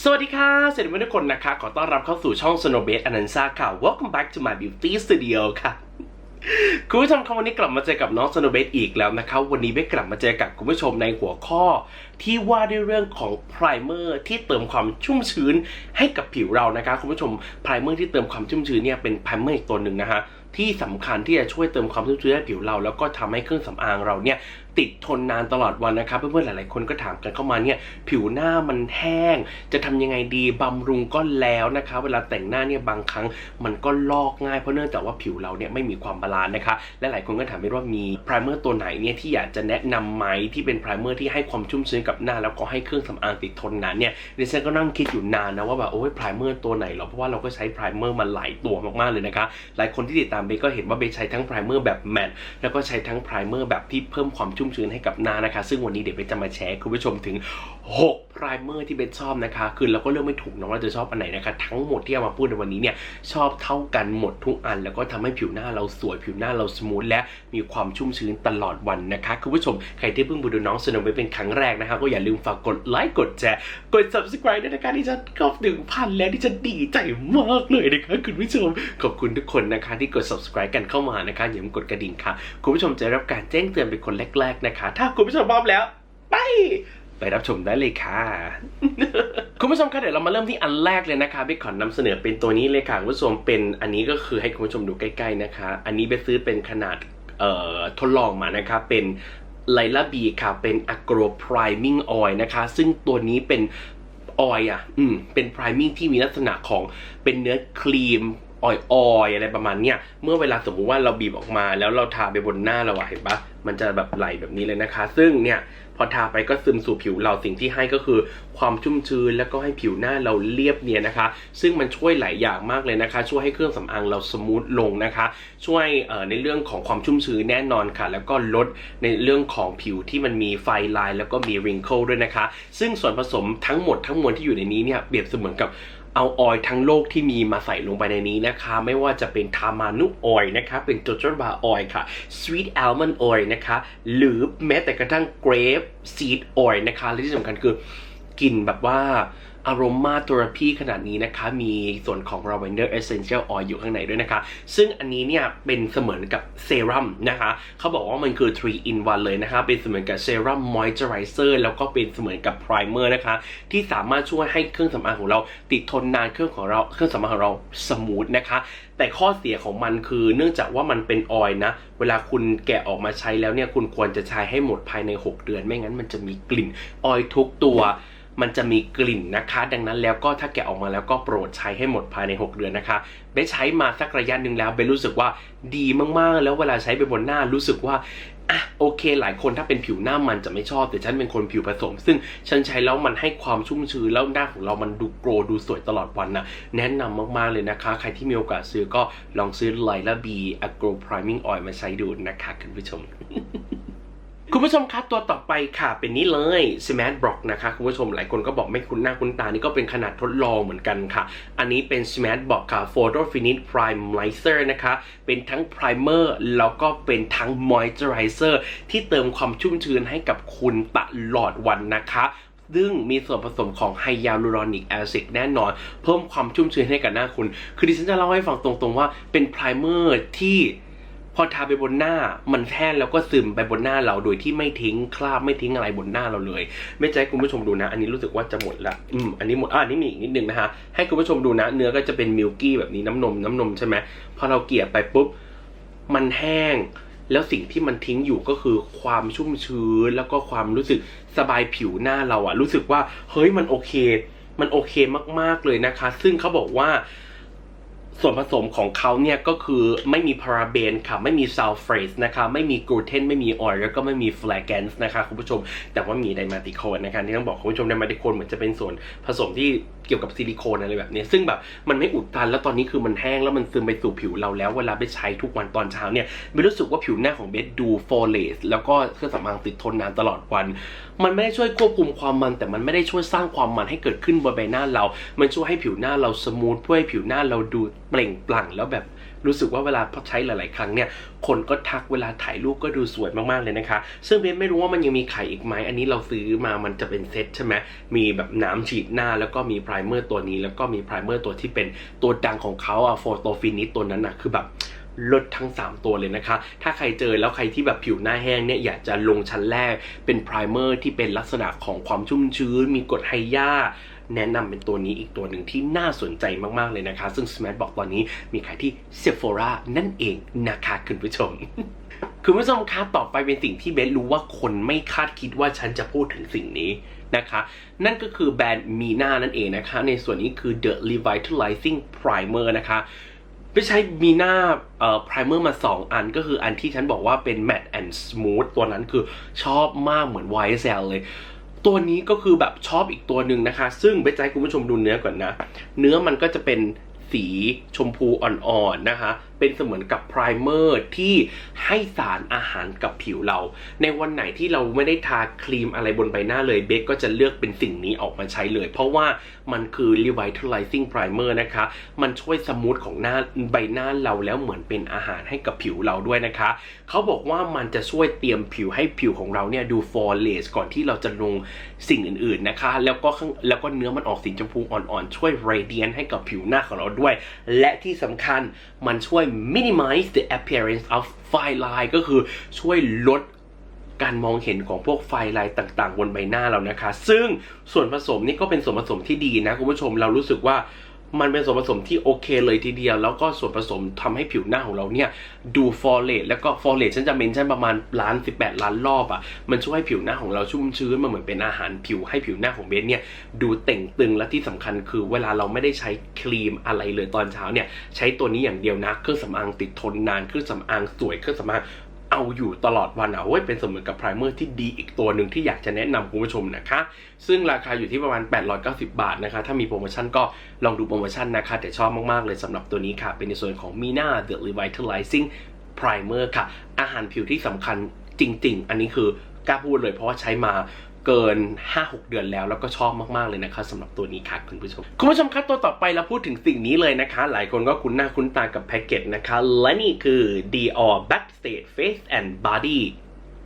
สวัสดีค่ะสวัสดีทุกคนนะคะ ขอต้อนรับเข้าสู่ช่อง Snow b a s e อนันซาค่ะ Welcome back to my beauty studio ค่ะคุณผู้ชมครับวันนี้กลับมาเจอกับน้อง Snow b a s e อีกแล้วนะคะวันนี้เบสกลับมาเจอกับคุณผู้ชมในหัวข้อ ที่ว่าด้วยเรื่องของ primer ที่เติมความชุ่มชื้นให้กับผิวเรานะคะคุณผู้ชม primer ที่เติมความชุ่มชื้นเนี่ยเป็น primer อีกตัวหนึ่งนะคะที่สำคัญที่จะช่วยเติมความชุ่มชื้นให้ผิวเรา แล้วก็ทำให้เครื่องสำอางเราเนี่ยติดทนนานตลอดวันนะครับ เพื่อนๆหลายๆคนก็ถามกันเข้ามาเนี่ยผิวหน้ามันแห้ง จะทำยังไงดีบำรุงก็แล้วนะคะเวลาแต่งหน้าเนี่ยบางครั้งมันก็ลอกง่ายเพราะเนื่องจากว่าผิวเราเนี่ยไม่มีความบาลานซ์นะคะและหลายคนก็ถามไม่ว่ามีไพรเมอร์ตัวไหนเนี่ยที่อยากจะแนะนำไหมที่เป็นไพรเมอร์ที่ให้ความชุ่มชื้นกับหน้า แล้วก็ให้เครื่องสำอางติดทนนานเนี่ยดิฉันก็นั่งคิดอยู่นานนะว่าแบบโอ้ยไพรเมอร์ตัวไหนหรอเพราะว่าเราก็ใช้ไพรเมอร์มาหลายตัวมากๆเลยนะคะหลายคนที่ติดตามเบก็เห็นว่าเบใช้ทั้งไพรเมอร์แบบแมตต์แล้วก็ใช้ทั้งไพรเมอร์แบบที่เพิ่มความชุ่มชื้นให้กับหน้านะคะ ซึ่งวันนี้เดี๋ยวเบจะมาแชร์คุณผู้ชมถึง6 ไพรเมอร์ที่เบสชอบนะคะ คือเราก็เลือกไม่ถูกนะว่าจะชอบอันไหนนะคะ ทั้งหมดที่เอามาพูดในวันนี้เนี่ยชอบเท่ากันหมดทุกอัน แล้วก็ทำให้ผิวหน้าเราสวยผิวหน้าเราสมูทและมีความชุ่มชื้นตลอดวันนะคะคุณผู้ชมใครที่เพิ่งมาดูน้องสโนว์เป็นครั้งแรกนะคะ ก็อย่าลืมฝากกดไลค์กดแชร์กด subscribe ด้วยนะคะที่จะเข้าถึงพันแล้วที่จะดีใจมากเลยนะคะคุณผู้ชมขอบคุณทุกคนนะคะที่กด subscribe กันเข้ามานะคะอย่าลืมกดกระดิ่งค่ะคุณผู้ชมจะได้รับการแจ้งเตือนเป็นคนแรกๆนะคะ ถ้าคุณผู้ชมพร้อมแล้วไป ไปรับชมได้เลยค่ะ คุณผู้ชมคะเดี๋ยวเรามาเริ่มที่อันแรกเลยนะคะเบคขอนนำเสนอเป็นตัวนี้เลยค่ะคุณผู้ชมเป็นอันนี้ก็คือให้คุณผู้ชมดูใกล้ๆนะคะ อันนี้เบคซื้อเป็นขนาดเอ่อทดลองมานะคะเป็นไลลาบีค่ะเป็น agro priming oil นะคะ ซึ่งตัวนี้เป็นออยอะ อืม เป็น priming ที่มีลักษณะของเป็นเนื้อครีมออยออยอะไรประมาณเนี้ย เมื่อเวลาสมมุติว่าเราบีบออกมา แล้วเราทาไปบนหน้าเราอะเห็นปะมันจะแบบไหลแบบนี้เลยนะคะ ซึ่งเนี่ย อทาไปก็ซึมสู่ผิวเราสิ่งที่ให้ก็คือความชุ่มชื้นแล้วก็ให้ผิวหน้าเราเรียบเนียนนะคะ ซึ่งมันช่วยหลายอย่างมากเลยนะคะ ช่วยให้เครื่องสำอางเราสมูทลงนะคะ ช่วยในเรื่องของความชุ่มชื้นแน่นอนค่ะ แล้วก็ลดในเรื่องของผิวที่มันมีไฟลายแล้วก็มีริงเคิลด้วยนะคะ ซึ่งส่วนผสมทั้งหมดทั้งมวลที่อยู่ในนี้เนี่ยเปรียบเสมือนกับ เอาออยล์ทั้งโลกที่มีมาใส่ลงไปในนี้นะคะ ไม่ว่าจะเป็นทามานุออยล์นะคะเป็นโจโจบาออยล์ค่ะ sweet almond oil นะคะ หรือแม้แต่กระทั่งเกรฟซีดออยนะคะและที่สำคัญคือกลิ่นแบบว่า aroma therapy ขนาดนี้นะคะ มีส่วนของ lavender essential oil อยู่ข้างในด้วยนะคะ ซึ่งอันนี้เนี่ยเป็นเสมือนกับเซรั่มนะคะ เขาบอกว่ามันคือ 3 in 1 เลยนะคะ เป็นเสมือนกับเซรั่ม moisturizer แล้วก็เป็นเสมือนกับ primer นะคะ ที่สามารถช่วยให้เครื่องสำอางของเราติดทนนานเครื่องของเราเครื่องสำอางของเราสมูทนะคะ แต่ข้อเสียของมันคือเนื่องจากว่ามันเป็นออยล์นะ เวลาคุณแกะออกมาใช้แล้วเนี่ยคุณควรจะใช้ให้หมดภายใน 6 เดือน ไม่งั้นมันจะมีกลิ่นออยล์ทุกตัว มันจะมีกลิ่นนะคะ ดังนั้นแล้วก็ถ้าแกะออกมาแล้วก็โปรดใช้ให้หมดภายใน 6 เดือนนะคะเบใช้มาสักระยะหนึ่งแล้วเบรู้สึกว่าดีมากๆ แล้วเวลาใช้ไปบนหน้ารู้สึกว่าอะโอเค หลายคนถ้าเป็นผิวหน้ามันจะไม่ชอบ แต่ฉันเป็นคนผิวผสม ซึ่งฉันใช้แล้วมันให้ความชุ่มชื้นแล้วหน้าของเรามันดูโกรดูสวยตลอดวันนะแนะนำมากๆเลยนะคะ ใครที่มีโอกาสซื้อก็ลองซื้อไลลาบีอะโกรพร i มิ่งออยล์มาใช้ดูนะคะคุณผู้ชม คุณผู้ชมครับตัวต่อไปค่ะเป็นนี้เลย Smart Block นะคะคุณผู้ชมหลายคนก็บอกไม่คุ้นหน้าคุ้นตานี่ก็เป็นขนาดทดลองเหมือนกันค่ะ อันนี้เป็น Smart Block ค่ะ Photo Finish Primerizer นะคะ เป็นทั้ง Primer แล้วก็เป็นทั้ง Moisturizer ที่เติมความชุ่มชื้นให้กับคุณตลอดวันนะคะซึ่งมีส่วนผสมของไฮยาลูรอนิกแอซิดแน่นอน เพิ่มความชุ่มชื้นให้กับหน้าคุณ คือดิฉันจะเล่าให้ฟังตรงๆว่าเป็นไพรเมอร์ที่ พอทาไปบนหน้ามันแห้งแล้วก็ซึมไปบนหน้าเราโดยที่ไม่ทิ้งคราบไม่ทิ้งอะไรบนหน้าเราเลย ไม่ใจคุณผู้ชมดูนะ อันนี้รู้สึกว่าจะหมดละอืมอันนี้หมดอ่าอันนี้มีอีกนิดนึงนะฮะให้คุณผู้ชมดูนะ เนื้อก็จะเป็นมิลกี้แบบนี้น้ำนมน้ำนมใช่ไหมพอเราเกลี่ยไปปุ๊บมันแห้ง แล้วสิ่งที่มันทิ้งอยู่ก็คือความชุ่มชื้นแล้วก็ความรู้สึกสบายผิวหน้าเราอะรู้สึกว่าเฮ้ยมันโอเค มันโอเคมากๆเลยนะคะ ซึ่งเขาบอกว่า ส่วนผสมของเขาเนี่ยก็คือไม่มีพาราเบนค่ะ ไม่มีซัลเฟตนะคะไม่มีกลูเตนไม่มีออยล์แล้วก็ไม่มีแฟลแกนส์นะคะคุณผู้ชม แต่ว่ามีไดมาติโคนนะคะที่ต้องบอกคุณผู้ชมไดมาติโคนเหมือนจะเป็นส่วนผสมที่เกี่ยวกับซิลิโคนอะไรแบบนี้ ซึ่งแบบมันไม่อุดตันแล้วตอนนี้คือมันแห้งแล้วมันซึมไปสู่ผิวเราแล้วเวลาไปใช้ทุกวันตอนเช้าเนี่ยเบสรู้สึกว่าผิวหน้าของเบสดูโฟเลสแล้วก็เครื่องสำอางติดทนนานตลอดวัน มันไม่ได้ช่วยควบคุมความมัน แต่มันไม่ได้ช่วยสร้างความมันให้เกิดขึ้นบนใบหน้าเรา มันช่วยให้ผิวหน้าเราสมูทเพื่อให้ผิวหน้าเราดูเปล่งปลั่งแล้วแบบรู้สึกว่าเวลาพอใช้หลาย ๆ ครั้งเนี่ย คนก็ทักเวลาถ่ายรูปก็ดูสวยมาก ๆ เลยนะคะ ซึ่งเบนไม่รู้ว่ามันยังมีขายอีกไหม อันนี้เราซื้อมามันจะเป็นเซตใช่ไหม มีแบบน้ำฉีดหน้าแล้วก็มีไพรเมอร์ตัวนี้ แล้วก็มีไพรเมอร์ตัวที่เป็นตัวดังของเขาอะโฟโตฟินิชตัวนั้นอะคือแบบลดทั้ง 3 ตัวเลยนะคะ ถ้าใครเจอแล้วใครที่แบบผิวหน้าแห้งเนี่ยอยากจะลงชั้นแรกเป็นไพรเมอร์ที่เป็นลักษณะของความชุ่มชื้น มีกรดไฮยา แนะนำเป็นตัวนี้อีกตัวหนึ่งที่น่าสนใจมากๆเลยนะคะ ซึ่ง Smash บอกตอนนี้มีขายที่ Sephora นั่นเองนะคะคุณผู้ชมคุณผู้ชมคะต่อไปเป็นสิ่งที่เบสรู้ว่าคนไม่คาดคิดว่าฉันจะพูดถึงสิ่งนี้นะคะ นั่นก็คือแบรนด์มีนานั่นเองนะคะ ในส่วนนี้คือ The Revitalizing Primer นะคะไปใช้มีหน้าเอ่อ primer มา 2 อันก็คืออันที่ฉันบอกว่าเป็น matte and smooth ตัวนั้นคือชอบมากเหมือน YSL เลย ตัวนี้ก็คือแบบชอบอีกตัวหนึ่งนะคะ ซึ่งไปใจคุณผู้ชมดูเนื้อก่อนนะ เนื้อมันก็จะเป็นสีชมพูอ่อนๆนะคะ เป็นเสมือนกับไพรเมอร์ที่ให้สารอาหารกับผิวเรา ในวันไหนที่เราไม่ได้ทาครีมอะไรบนใบหน้าเลยเบคก็จะเลือกเป็นสิ่งนี้ออกมาใช้เลย เพราะว่ามันคือ revitalizing primer นะคะ มันช่วยสมูทของหน้าใบหน้าเราแล้วเหมือนเป็นอาหารให้กับผิวเราด้วยนะคะ เขาบอกว่ามันจะช่วยเตรียมผิวให้ผิวของเราเนี่ยดู flawless ก่อนที่เราจะลงสิ่งอื่นๆนะคะ แล้วก็ข้างแล้วก็เนื้อมันออกสีชมพูอ่อนๆ ช่วย radiant ให้กับผิวหน้าของเราด้วย และที่สำคัญมันช่วย minimize the appearance of fine line ก็คือช่วยลดการมองเห็นของพวกไฟลายต่างๆ บนใบหน้าเรานะคะ ซึ่งส่วนผสมนี่ก็เป็นส่วนผสมที่ดีนะคุณผู้ชมเรารู้สึกว่า มันเป็นส่วนผสมที่โอเคเลยทีเดียว แล้วก็ส่วนผสมทำให้ผิวหน้าของเราเนี่ยดูฟอร์เรตแล้วก็ฟอร์เรตฉันจะเมนชั่นประมาณล้าน18ล้านรอบอะ่ะมันช่วยให้ผิวหน้าของเราชุ่มชื้นมันเหมือนเป็นอาหารผิวให้ผิวหน้าของเบสเนี่ยดูเต่งตึงและที่สำคัญคือเวลาเราไม่ได้ใช้ครีมอะไรเลยตอนเช้าเนี่ยใช้ตัวนี้อย่างเดียวนะเครื่องสำอางติดทนนานเครื่องสำอางสวยเครื่องสำอาง เอาอยู่ตลอดวันอะเว้ยเป็นเสมือนกับไพรเมอร์ที่ดีอีกตัวหนึ่งที่อยากจะแนะนำคุณผู้ชมนะคะ ซึ่งราคาอยู่ที่ประมาณ 890 บาทนะคะ ถ้ามีโปรโมชั่นก็ลองดูโปรโมชั่นนะคะแต่ชอบมากๆเลยสำหรับตัวนี้ค่ะ เป็นในส่วนของ Mina The Revitalizing Primer ค่ะ อาหารผิวที่สำคัญจริง ๆ อันนี้คือกล้าพูดเลยเพราะว่าใช้มา เกิน 5-6 เดือนแล้ว แล้วก็ชอบมาก ๆ เลยนะคะสำหรับตัวนี้ค่ะคุณผู้ชม คุณผู้ชมครับตัวต่อไปเราพูดถึงสิ่งนี้เลยนะคะ หลายคนก็คุ้นหน้าคุ้นตากับแพ็กเกจนะคะ และนี่คือ Dior Backstage Face and Body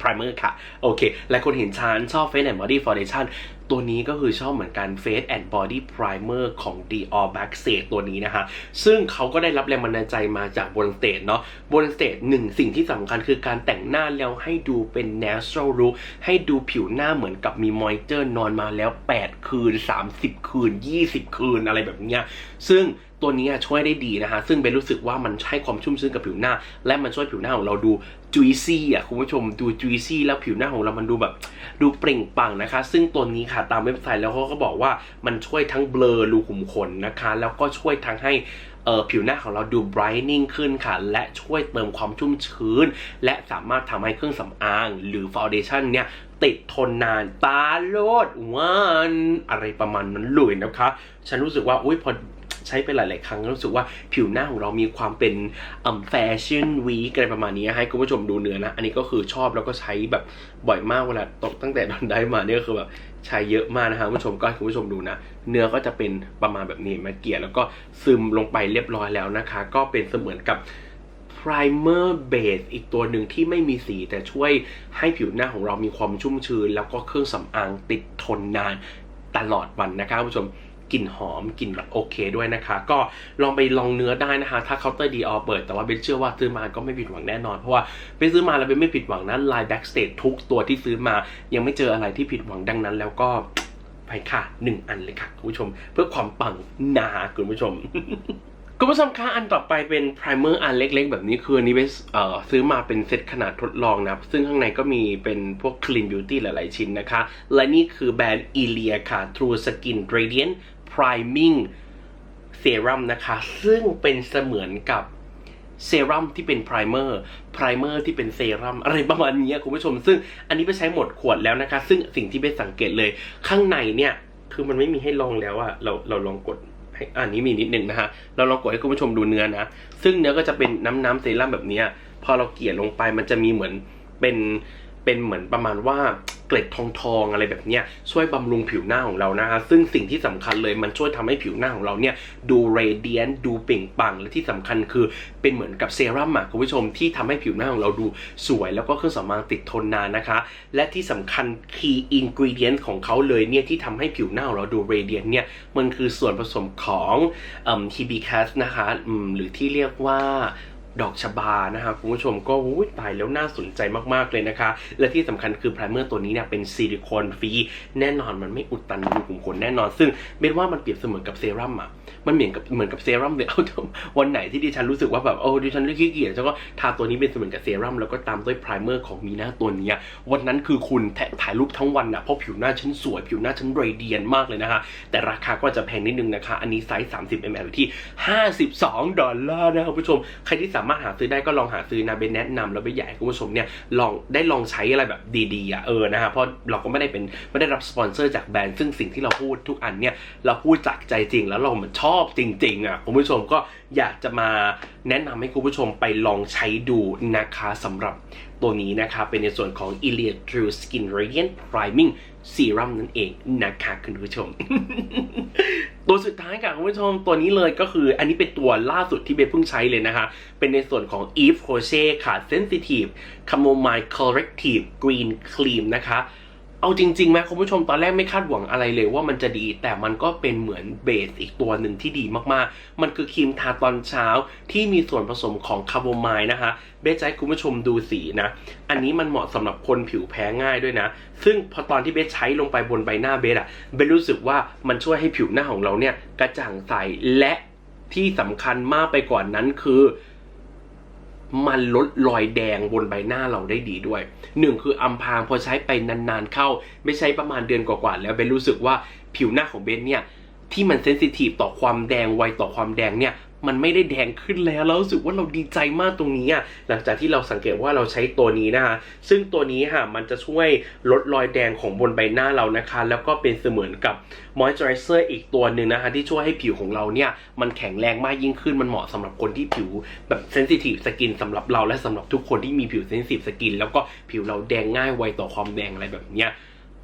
Primer ค่ะ โอเคหลายคนเห็นชานชอบ Face and Body Foundation ตัวนี้ก็คือชอบเหมือนกัน Face and Body Primer ของ Dior b a c k s a g e ตัวนี้นะคะซึ่งเขาก็ได้รับแรงบันดาลใจมาจากบนสเตจเนาะบนสเตจหนึ่งสิ่งที่สำคัญคือการแต่งหน้าแล้วให้ดูเป็น natural look ให้ดูผิวหน้าเหมือนกับมีมอยเจอร์นอนมาแล้ว 8 คืน 30 คืน 20 คืนอะไรแบบเนี้ยซึ่ง ตัวนี้ช่วยได้ดีนะคะซึ่งเบนรู้สึกว่ามันให้ความชุ่มชื้นกับผิวหน้า และมันช่วยผิวหน้าของเราดู juicy อะคุณผู้ชมดู juicy แล้วผิวหน้าของเรามันดูแบบดูเปล่งปลั่งนะคะ ซึ่งตัวนี้ค่ะตามเว็บไซต์แล้วเขาก็บอกว่ามันช่วยทั้งเบลอรูขุมขนนะคะ แล้วก็ช่วยทั้งให้เออผิวหน้าของเราดู brightening ขึ้นค่ะ และช่วยเติมความชุ่มชื้น และสามารถทำให้เครื่องสำอาง หรือ foundation เนี่ยติดทนนานตาโลดวันอะไรประมาณนั้นเลยนะคะ ฉันรู้สึกว่าอุ้ยพอ ใช้ไปหลาย ๆ ครั้งรู้สึกว่าผิวหน้าของเรามีความเป็นแฟชั่นวีกอะไรประมาณนี้ให้คุณผู้ชมดูเนื้อนะ อันนี้ก็คือชอบแล้วก็ใช้แบบบ่อยมากเวลาตกตั้งแต่ตอนได้มาเนี่ยก็คือแบบใช้เยอะมากนะคะคุณผู้ชมก็ให้คุณผู้ชมดูนะ เนื้อก็จะเป็นประมาณแบบนี้มาเกลี่ยแล้วก็ซึมลงไปเรียบร้อยแล้วนะคะ ก็เป็นเสมือนกับ primer base อีกตัวหนึ่งที่ไม่มีสีแต่ช่วยให้ผิวหน้าของเรามีความชุ่มชื้น แล้วก็เครื่องสำอางติดทนนานตลอดวันนะคะคุณผู้ชม กลิ่นหอมกลิ่นแบบโอเคด้วยนะคะ ก็ลองไปลองเนื้อได้นะคะ ถ้าเคาน์เตอร์ดีออเปิด แต่ว่าเบนเชื่อว่าซื้อมาก็ไม่ผิดหวังแน่นอน เพราะว่าไปซื้อมาแล้วเบนไม่ผิดหวังนะลายแบ็กสเตจทุกตัวที่ซื้อมา ยังไม่เจออะไรที่ผิดหวังดังนั้น แล้วก็ไปค่ะหนึ่งอันเลยค่ะคุณผู้ชม เพื่อความปังนาคุณผู้ชมคุณผู้ชมคะอันต่อไปเป็นไพรเมอร์อันเล็กๆ แบบนี้คืออันนี้เบสเอ่อซื้อมาเป็นเซตขนาดทดลองนะซึ่งข้างในก็มีเป็นพวก Clean Beauty หลายๆชิ้นนะคะ และนี่คือแบรนด์ Ilia ค่ะ True Skin Radiant Priming Serum นะคะ ซึ่งเป็นเสมือนกับเซรั่มที่เป็นไพรเมอร์ ไพรเมอร์ที่เป็นเซรั่มอะไรประมาณนี้คุณผู้ชม ซึ่งอันนี้ไปใช้หมดขวดแล้วนะคะ ซึ่งสิ่งที่เบสสังเกตเลยข้างในเนี่ย คือมันไม่มีให้ลองแล้วอะเราเราลองกดให้อันนี้มีนิดนึงนะฮะ เราลองกดให้คุณผู้ชมดูเนื้อนะ ซึ่งเนื้อก็จะเป็นน้ำน้ำเซรั่มแบบนี้ พอเราเกลี่ยลงไปมันจะมีเหมือนเป็นเป็นเหมือนประมาณว่า เกล็ดทองทองอะไรแบบเนี้ยช่วยบำรุงผิวหน้าของเรานะฮะซึ่งสิ่งที่สำคัญเลยมันช่วยทำให้ผิวหน้าของเราเนี่ยดูเรเดียนดูเปล่งปลั่งและที่สำคัญคือเป็นเหมือนกับเซรั่มอะคุณผู้ชมที่ทำให้ผิวหน้าของเราดูสวย แล้วก็เครื่องสำอางติดทนนานนะคะ และที่สำคัญ key ingredient ของเขาเลยเนี่ยที่ทำให้ผิวหน้าของเราดูเรเดียนเนี่ยมันคือส่วนผสมของฮิบิคัสนะคะอืมหรือที่เรียกว่า ดอกชบานะคะคุณผู้ชมก็อุ้ยตายแล้วน่าสนใจมากๆเลยนะคะ และที่สำคัญคือไพรเมอร์ตัวนี้เนี่ยเป็นซิลิโคนฟรีแน่นอนมันไม่อุดตันรูขุมขนแน่นอน ซึ่งเบนว่ามันเปรียบเสมือนกับเซรั่มอะมันเหมือนกับเหมือนกับเซรั่มเลยเอาวันไหนที่ดิฉันรู้สึกว่าแบบโอ้ดิฉันขี้เกียจฉันก็ทาตัวนี้เป็นเสมือนกับเซรั่มแล้วก็ตามด้วยไพรเมอร์ของมีหน้าตัวนี้วันนั้นคือคุณแถ่ายรูปทั้งวันอะเพราะผิวหน้าฉันสวยผิวหน้าฉันเรเดียนมากเลยนะคะแต่ราคาก็จะแพงนิดนึงนะคะ อันนี้ไซส์ 30 ml ที่ 52 ดอลลาร์นะครับผู้ชมใครที่สามารถหาซื้อได้ก็ลองหาซื้อนะเบนแนะนำแล้วเบนอยากให้คุณผู้ชมเนี่ยลองได้ลองใช้อะไรแบบดีๆอะเออนะฮะเพราะเราก็ไม่ได้เป็นไม่ได้รับสปอนเซอร์จากแบรนด์ซึ่งสิ่งที่เราพูดทุกอันเนี่ยเราพูดจากใจจริงแล้วเรามันชอบจริงๆอะคุณผู้ชมก็ อยากจะมาแนะนำให้คุณผู้ชมไปลองใช้ดูนะคะสำหรับตัวนี้นะคะเป็นในส่วนของ i l i a True Skin Radiant Priming Serum นั่นเองนะคะคุณผู้ชม ตัวสุดท้ายค่ะคุณผู้ชมตัวนี้เลยก็คือ อันนี้เป็นตัวล่าสุดที่เบเพิ่งใช้เลยนะคะ เป็นในส่วนของ Eve Rocher ค่ะ Sensitive Chamomile Corrective Green Cream นะคะ เอาจริงๆไหมคุณผู้ชมตอนแรกไม่คาดหวังอะไรเลยว่ามันจะดี แต่มันก็เป็นเหมือนเบสอีกตัวหนึ่งที่ดีมากๆ มันคือครีมทาตอนเช้าที่มีส่วนผสมของคาโบไมล์นะคะเบสจะให้คุณผู้ชมดูสีนะ อันนี้มันเหมาะสำหรับคนผิวแพ้ง่ายด้วยนะ ซึ่งพอตอนที่เบสใช้ลงไปบนใบหน้าเบสอะเบสรู้สึกว่ามันช่วยให้ผิวหน้าของเราเนี่ยกระจ่างใสและที่สำคัญมากไปกว่านั้นคือ มันลดรอยแดงบนใบหน้าเราได้ดีด้วยหนึ่งคืออำพรางพอใช้ไปนานๆเข้า ไม่ใช้ประมาณเดือนกว่าๆแล้วเบนรู้สึกว่าผิวหน้าของเบนเนี่ยที่มันเซนซิทีฟต่อความแดงไวต่อความแดงเนี่ย มันไม่ได้แดงขึ้นแล้วแล้วรู้สึกว่าเราดีใจมากตรงนี้อะหลังจากที่เราสังเกตว่าเราใช้ตัวนี้นะคะซึ่งตัวนี้ค่ะมันจะช่วยลดรอยแดงของบนใบหน้าเรานะคะ แล้วก็เป็นเสมือนกับมอยเจอไรเซอร์อีกตัวหนึ่งนะคะ ที่ช่วยให้ผิวของเราเนี่ยมันแข็งแรงมากยิ่งขึ้นมันเหมาะสำหรับคนที่ผิวแบบเซนซิทีฟสกินสำหรับเราและสำหรับทุกคนที่มีผิวเซนซิทีฟสกินแล้วก็ผิวเราแดงง่ายไวต่อความแดงอะไรแบบเนี้ย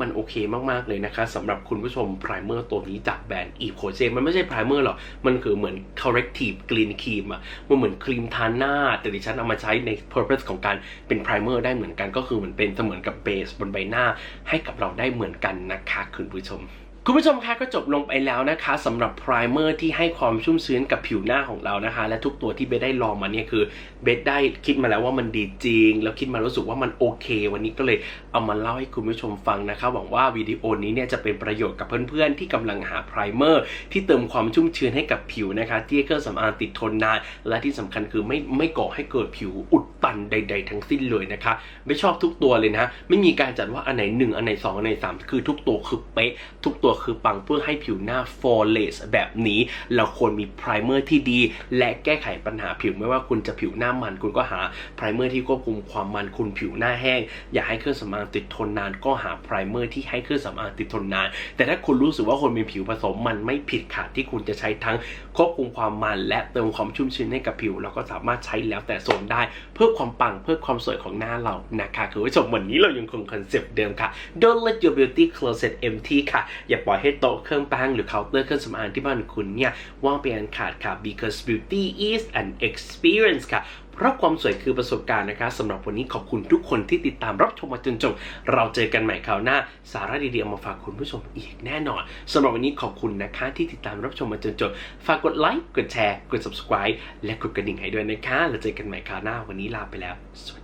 มันโอเคมากๆเลยนะคะสำหรับคุณผู้ชมไพรเมอร์ตัวนี้จากแบรนด์ e c o j มันไม่ใช่ไพรเมอร์หรอก มันคือเหมือน corrective clean cream อะมันเหมือนครีมทาหน้า แต่ดิฉันเอามาใช้ใน purpose ของการเป็นไพรเมอร์ได้เหมือนกันก็คือเหมือนเป็นเสมือนกับเบสบนใบหน้า ให้กับเราได้เหมือนกันนะคะคุณผู้ชมคุณผู้ชมคะก็จบลงไปแล้วนะคะสำหรับไพรเมอร์ที่ให้ความชุ่มชื้นกับผิวหน้าของเรานะคะ และทุกตัวที่เบได้ลองมาเนี่ยคือ เบสได้คิดมาแล้วว่ามันดีจริง แล้วคิดมารู้สึกว่ามันโอเค วันนี้ก็เลยเอามาเล่าให้คุณผู้ชมฟังนะคะหวังว่าวิดีโอนี้เนี่ยจะเป็นประโยชน์กับเพื่อนๆ ที่กำลังหาไพรเมอร์ที่เติมความชุ่มชื้นให้กับผิวนะคะที่เครื่องสำอางติดทนนาน และที่สำคัญคือไม่ไม่ก่อให้เกิดผิวอุดตันใด ๆ ทั้งสิ้นเลยนะคะ ไม่ชอบทุกตัวเลยนะไม่มีการจัดว่าอันไหนหนึ่งอันไหนสองอันไหนสามคือทุกตัวคือเป๊ะ ทุกตัวคือปังเพื่อให้ผิวหน้า flawless แบบนี้ เราควรมีไพรเมอร์ที่ดี และแก้ไขปัญหาผิวไม่ว่าคุณจะผิวหน้ามัน คุณก็หาไพรเมอร์ที่ควบคุมความมันคุณผิวหน้าแห้ง อยากให้เครื่องสำอางติดทนนาน ก็หาไพรเมอร์ที่ให้เครื่องสำอางติดทนนาน แต่ถ้าคุณรู้สึกว่าคนมีผิวผสมมันไม่ผิดค่ะที่คุณจะใช้ทั้งควบคุมความมันและเติมความชุ่มชื้นให้กับผิว เราก็สามารถใช้แล้วแต่โซนได้ เพื่อความปังเพื่อความสวยของหน้าเรานะคะคุณผู้ชมวันนี้เรายังคงคอนเซปต์เดิมค่ะ Don't let your beauty closet empty ค่ะ อย่าปล่อยให้โต๊ะเครื่องแป้งหรือเคาน์เตอร์เครื่องสำอางที่บ้านคุณเนี่ยว่างไปอันขาดค่ะ because beauty is an experience ค่ะ เพราะความสวยคือประสบการณ์นะคะสำหรับวันนี้ขอบคุณทุกคนที่ติดตามรับชมมาจนจบ เราเจอกันใหม่คราวหน้า สาระดีๆเอามาฝากคุณผู้ชมอีกแน่นอนสำหรับวันนี้ขอบคุณนะคะที่ติดตามรับชมมาจนจบ ฝากกดไลค์กดแชร์กด subscribe และกดกระดิ่งให้ด้วยนะคะแล้วเจอกันใหม่คราวหน้าวันนี้ลาไปแล้วสวัสดี